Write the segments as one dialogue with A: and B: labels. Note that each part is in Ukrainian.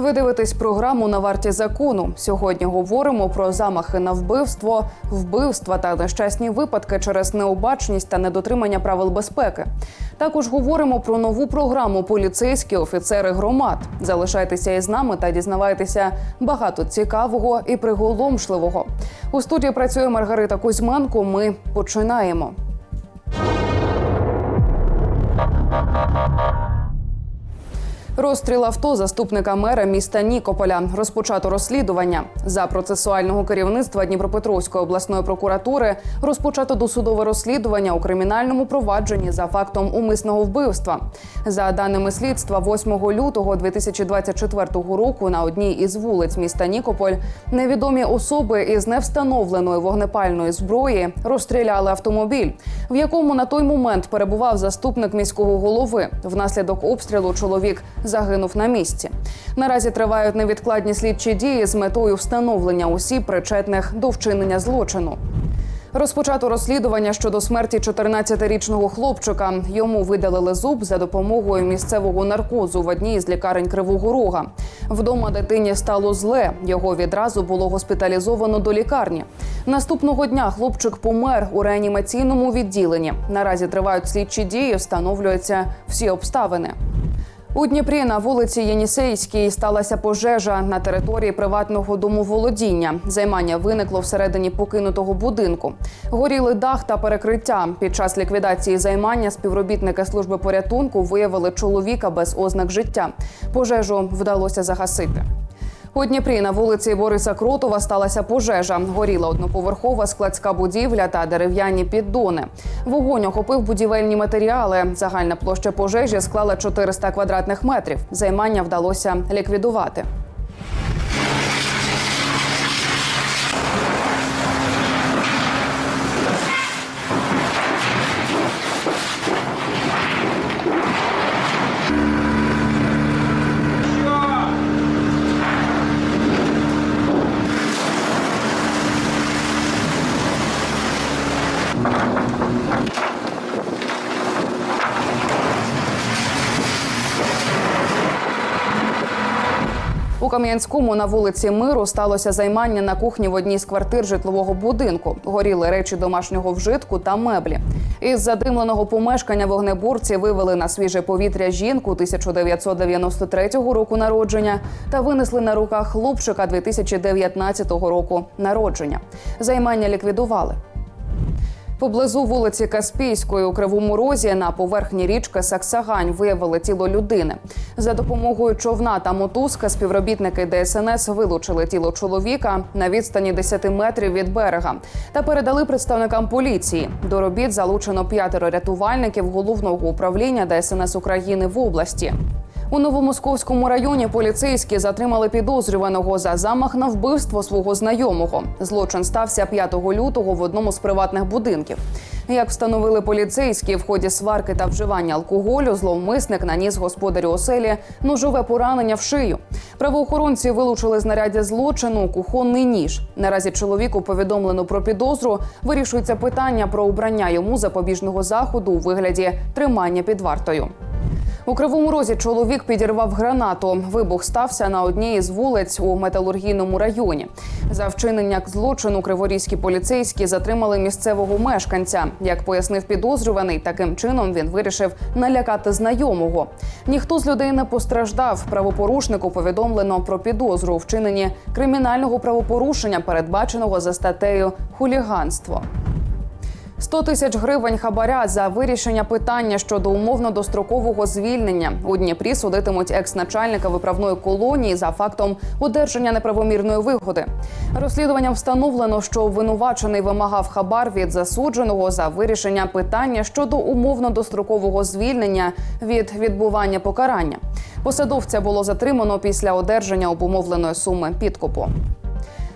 A: Ви дивитесь програму на варті закону. Сьогодні говоримо про замахи на вбивство, вбивства та нещасні випадки через необачність та недотримання правил безпеки. Також говоримо про нову програму Поліцейські офіцери громад. Залишайтеся із нами та дізнавайтеся багато цікавого і приголомшливого. У студії працює Маргарита Кузьменко. Ми починаємо. Розстріл авто заступника мера міста Нікополя розпочато розслідування за процесуального керівництва Дніпропетровської обласної прокуратури. Розпочато досудове розслідування у кримінальному провадженні за фактом умисного вбивства. За даними слідства, 8 лютого 2024 року на одній із вулиць міста Нікополь невідомі особи із невстановленої вогнепальної зброї розстріляли автомобіль, в якому на той момент перебував заступник міського голови. Внаслідок обстрілу чоловік загинув на місці. Наразі тривають невідкладні слідчі дії з метою встановлення осіб, причетних до вчинення злочину. Розпочато розслідування щодо смерті 14-річного хлопчика. Йому видалили зуб за допомогою місцевого наркозу в одній із лікарень Кривого Рога. Вдома дитині стало зле. Його відразу було госпіталізовано до лікарні. Наступного дня хлопчик помер у реанімаційному відділенні. Наразі тривають слідчі дії, встановлюються всі обставини. У Дніпрі на вулиці Єнісейській сталася пожежа на території приватного домоволодіння. Займання виникло всередині покинутого будинку. Горіли дах та перекриття. Під час ліквідації займання співробітники служби порятунку виявили чоловіка без ознак життя. Пожежу вдалося загасити. У Дніпрі на вулиці Бориса Кротова сталася пожежа. Горіла одноповерхова складська будівля та дерев'яні піддони. Вогонь охопив будівельні матеріали. Загальна площа пожежі склала 400 квадратних метрів. Займання вдалося ліквідувати. Кам'янському на вулиці Миру сталося займання на кухні в одній з квартир житлового будинку. Горіли речі домашнього вжитку та меблі. Із задимленого помешкання вогнеборці вивели на свіже повітря жінку 1993 року народження та винесли на руках хлопчика 2019 року народження. Займання ліквідували. Поблизу вулиці Каспійської у Кривому Розі на поверхні річки Саксагань виявили тіло людини. За допомогою човна та мотузка співробітники ДСНС вилучили тіло чоловіка на відстані 10 метрів від берега та передали представникам поліції. До робіт залучено п'ятеро рятувальників головного управління ДСНС України в області. У Новомосковському районі поліцейські затримали підозрюваного за замах на вбивство свого знайомого. Злочин стався 5 лютого в одному з приватних будинків. Як встановили поліцейські, в ході сварки та вживання алкоголю зловмисник наніс господарю оселі ножове поранення в шию. Правоохоронці вилучили знаряддя злочину кухонний ніж. Наразі чоловіку повідомлено про підозру. Вирішується питання про обрання йому запобіжного заходу у вигляді тримання під вартою. У кривому розі чоловік підірвав гранату. Вибух стався на одній із вулиць у металургійному районі. За вчинення злочину криворізькі поліцейські затримали місцевого мешканця. Як пояснив підозрюваний, таким чином він вирішив налякати знайомого. Ніхто з людей не постраждав. Правопорушнику повідомлено про підозру у вчиненні кримінального правопорушення, передбаченого за статтею хуліганство. 100 тисяч гривень хабаря за вирішення питання щодо умовно дострокового звільнення у Дніпрі судитимуть екс-начальника виправної колонії за фактом одержання неправомірної вигоди. Розслідуванням встановлено, що обвинувачений вимагав хабар від засудженого за вирішення питання щодо умовно дострокового звільнення від відбування покарання. Посадовця було затримано після одержання обумовленої суми підкупу.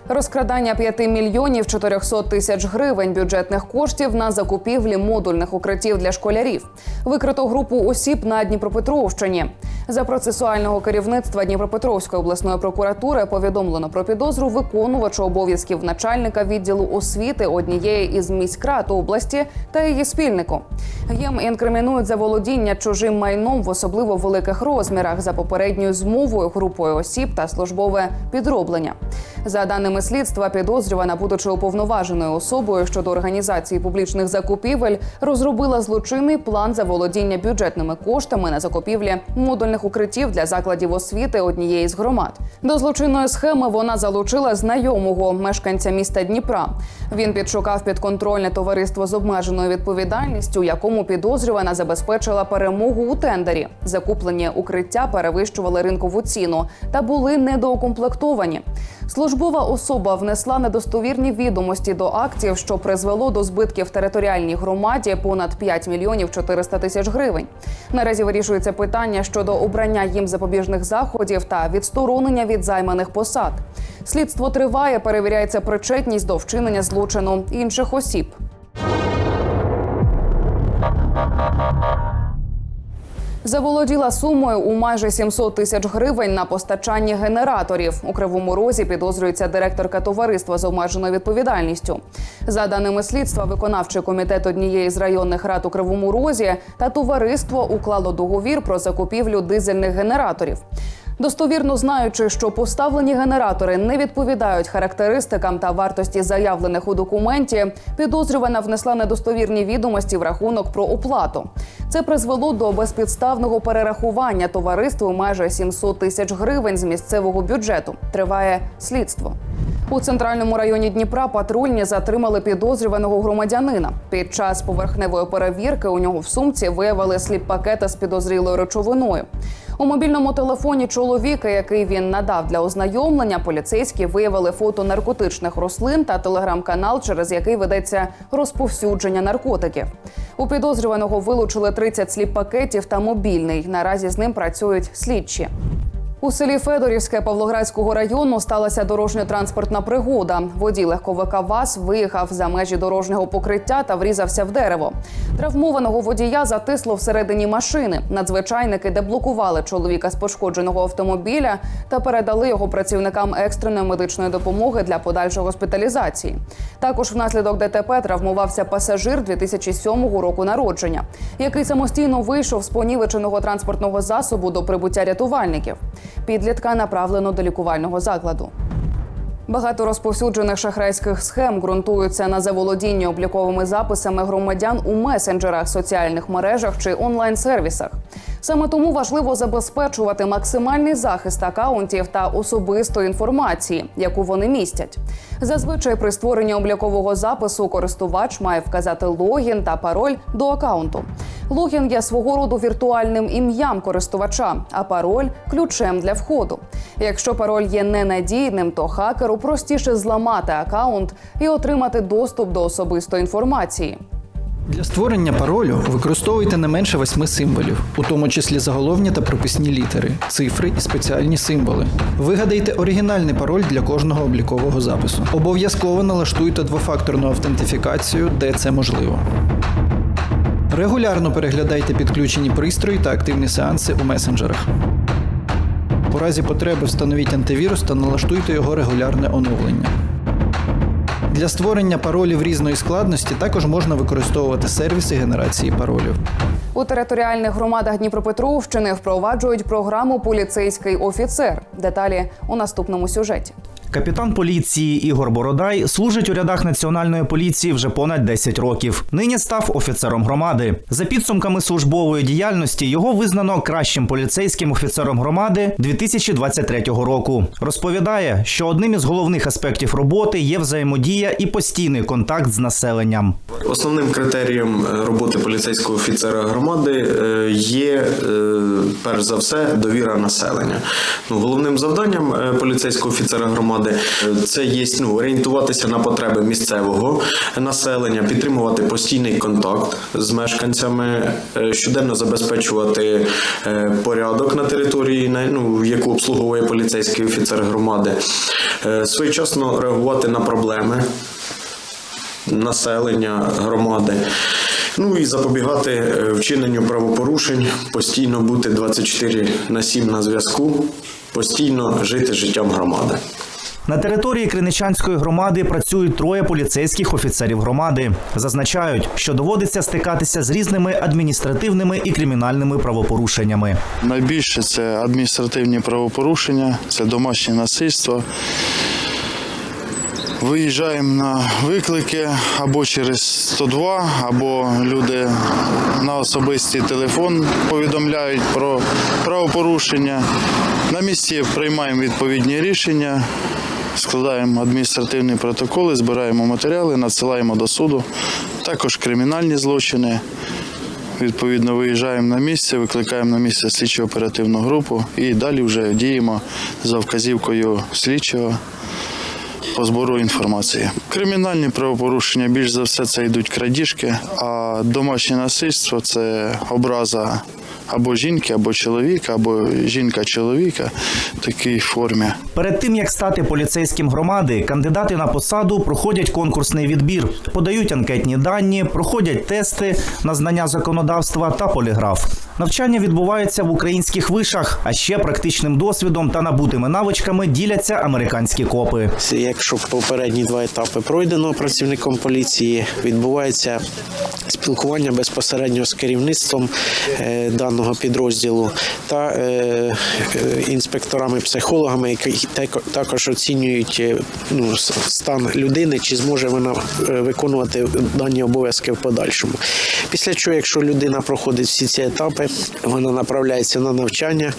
A: Розкрадання 5 мільйонів 400 тисяч гривень бюджетних коштів на закупівлі модульних укриттів для школярів. Викрито групу осіб на Дніпропетровщині. За процесуального керівництва Дніпропетровської обласної прокуратури повідомлено про підозру виконувачу обов'язків начальника відділу освіти однієї із міськрад області та її спільнику. Їм інкримінують за володіння чужим майном в особливо великих розмірах за попередньою змовою групою осіб та службове підроблення. За даними слідства, підозрювана, будучи уповноваженою особою щодо організації публічних закупівель, розробила злочинний план заволодіння бюджетними коштами на закупівлі модульних укриттів для закладів освіти однієї з громад. До злочинної схеми вона залучила знайомого мешканця міста Дніпра. Він підшукав підконтрольне товариство з обмеженою відповідальністю, якому підозрювана забезпечила перемогу у тендері. Закуплені укриття перевищували ринкову ціну та були недоукомплектовані. Службова особа внесла недостовірні відомості до актів, що призвело до збитків територіальній громаді понад 5 мільйонів 400 тисяч гривень. Наразі вирішується питання щодо обрання їм запобіжних заходів та відсторонення від займаних посад. Слідство триває, перевіряється причетність до вчинення злочину інших осіб. Заволоділа сумою у майже 700 тисяч гривень на постачанні генераторів. У кривому розі підозрюється директорка товариства з обмеженою відповідальністю. За даними слідства, виконавчий комітет однієї з районних рад у кривому розі та товариство уклало договір про закупівлю дизельних генераторів. Достовірно знаючи, що поставлені генератори не відповідають характеристикам та вартості заявлених у документі, підозрювана внесла недостовірні відомості в рахунок про оплату. Це призвело до безпідставного перерахування товариству майже 700 тисяч гривень з місцевого бюджету. Триває слідство. У центральному районі Дніпра патрульні затримали підозрюваного громадянина. Під час поверхневої перевірки у нього в сумці виявили сліп пакета з підозрілою речовиною. У мобільному телефоні чоловіка, який він надав для ознайомлення, поліцейські виявили фото наркотичних рослин та телеграм-канал, через який ведеться розповсюдження наркотиків. У підозрюваного вилучили 30 сліп пакетів та мобільний. Наразі з ним працюють слідчі. У селі Федорівське Павлоградського району сталася дорожньо-транспортна пригода. Водій легковика ВАЗ виїхав за межі дорожнього покриття та врізався в дерево. Травмованого водія затисло всередині машини. Надзвичайники деблокували чоловіка з пошкодженого автомобіля та передали його працівникам екстреної медичної допомоги для подальшої госпіталізації. Також внаслідок ДТП травмувався пасажир 2007 року народження, який самостійно вийшов з понівеченого транспортного засобу до прибуття рятувальників. Підлітка направлено до лікувального закладу. Багато розповсюджених шахрайських схем ґрунтуються на заволодінні обліковими записами громадян у месенджерах, соціальних мережах чи онлайн-сервісах. Саме тому важливо забезпечувати максимальний захист акаунтів та особистої інформації, яку вони містять. Зазвичай при створенні облікового запису користувач має вказати логін та пароль до акаунту. Логін є свого роду віртуальним ім'ям користувача, а пароль ключем для входу. Якщо пароль є ненадійним, то хакеру простіше зламати акаунт і отримати доступ до особистої інформації.
B: Для створення паролю використовуйте не менше восьми символів, у тому числі заголовні та прописні літери, цифри і спеціальні символи. Вигадайте оригінальний пароль для кожного облікового запису. Обов'язково налаштуйте двофакторну автентифікацію, де це можливо. Регулярно переглядайте підключені пристрої та активні сеанси у месенджерах. У разі потреби встановіть антивірус та налаштуйте його регулярне оновлення. Для створення паролів різної складності також можна використовувати сервіси генерації паролів.
A: У територіальних громадах Дніпропетровщини впроваджують програму Поліцейський офіцер. Деталі у наступному сюжеті.
C: Капітан поліції Ігор Бородай служить у рядах національної поліції вже понад 10 років. Нині став офіцером громади. За підсумками службової діяльності його визнано кращим поліцейським офіцером громади 2023 року. Розповідає, що одним із головних аспектів роботи є взаємодія і постійний контакт з населенням.
D: Основним критерієм е, роботи поліцейського офіцера громади е, є е, перш за все довіра населення. Ну, головним завданням поліцейського офіцера громади громади. Це є ну, орієнтуватися на потреби місцевого населення, підтримувати постійний контакт з мешканцями, е, щоденно забезпечувати е, порядок на території, ну, яку обслуговує поліцейський офіцер громади, е, своєчасно реагувати на проблеми населення громади. Ну і запобігати е, вчиненню правопорушень, постійно бути 24 на 7 на зв'язку, постійно жити життям громади.
C: На території Криничанської громади працюють троє поліцейських офіцерів громади. Зазначають, що доводиться стикатися з різними адміністративними і кримінальними правопорушеннями.
E: Найбільше це адміністративні правопорушення, це домашнє насильство. Виїжджаємо на виклики або через 102, або люди на особистий телефон повідомляють про правопорушення. На місці приймаємо відповідні рішення, складаємо адміністративні протоколи, збираємо матеріали, надсилаємо до суду. Також кримінальні злочини. Відповідно, виїжджаємо на місце, викликаємо на місце слідчо оперативну групу і далі вже діємо за вказівкою слідчого по збору інформації. Кримінальні правопорушення більш за все це йдуть крадіжки, а домашнє насильство це образа або жінки, або чоловіка, або жінка чоловіка в такій формі.
C: Перед тим як стати поліцейським громади, кандидати на посаду проходять конкурсний відбір, подають анкетні дані, проходять тести на знання законодавства та поліграф. Навчання відбувається в українських вишах, а ще практичним досвідом та набутими навичками діляться американські копи.
F: Якщо попередні два етапи пройдено працівником поліції, відбувається спілкування безпосередньо з керівництвом е, даного підрозділу та е, е, інспекторами-психологами, які також оцінюють ну, стан людини, чи зможе вона виконувати дані обов'язки в подальшому. Після чого, якщо людина проходить всі ці етапи, вона направляється на навчання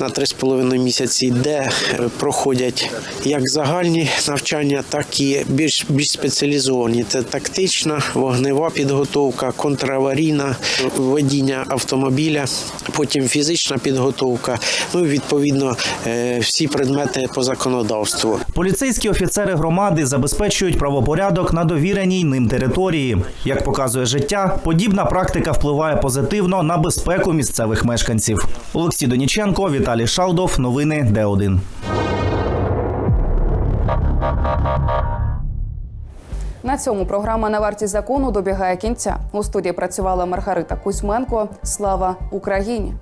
F: на 3,5 місяці, де проходять як загальні навчання, так і більш, більш спеціалізовані. Це тактична, вогнева підготовка, контраварійна, водіння автомобіля, потім фізична підготовка, ну і відповідно е, всі предмети по законодавству.
C: Поліцейські офіцери громади забезпечують правопорядок на довіреній ним території. Як показує життя, подібна практика впливає позитивно на безпеку місцевих мешканців. Олексій Доніченко, Віталій Шалдов. Новини Д1.
A: На цьому програма на вартість закону добігає кінця. У студії працювала Маргарита Кузьменко. Слава Україні!